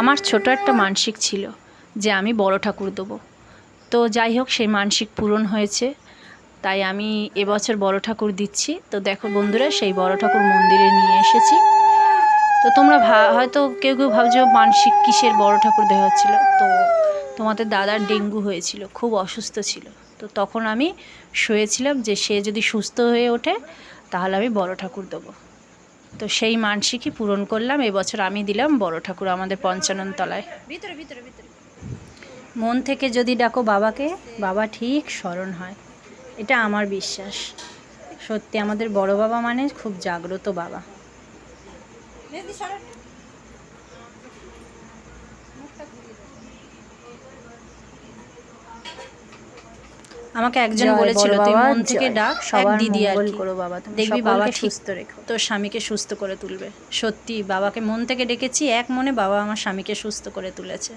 আমার ছোট একটা মানসিক ছিল যে আমি বড় ঠাকুর দেবো। তো যাই হোক, সেই মানসিক পূরণ হয়েছে। তাই আমি এবছর বড় ঠাকুর দিচ্ছি। তো দেখো বন্ধুরা, সেই বড় ঠাকুর মন্দিরে নিয়ে এসেছি। তো তোমরা হয়তো কেউ কেউ ভাবছ, মানসিক কিসের বড় ঠাকুর দেওয়া হচ্ছিল? তো তোমাদের দাদার ডেঙ্গু হয়েছিল, খুব অসুস্থ ছিল। তো তখন আমি শুয়েছিলাম যে সে যদি সুস্থ হয়ে ওঠে, তাহলে আমি বড় ঠাকুর দেবো। তো সেই মানসিকই পূরণ করলাম। এবছর আমি দিলাম বড় ঠাকুর আমাদের পঞ্চানন তলায়। ভিতরে ভিতরে ভিতরে। মন থেকে যদি ডাকো বাবাকে বাবা ঠিক স্মরণ হয়। এটা আমার বিশ্বাস। সত্যি আমাদের বড় বাবা মানে খুব জাগ্রত বাবা। আমাকে একজন বলেছিল তুই মন থেকে ডাক সবার দিদি আর কি। করো বাবা, তুমি দেখবি বাবা সুস্থ রেখো। তোর স্বামীকে সুস্থ করে তুলবে সত্যি বাবাকে মন থেকে ডেকেছি এক মনে বাবা আমার স্বামীকে সুস্থ করে তুলেছে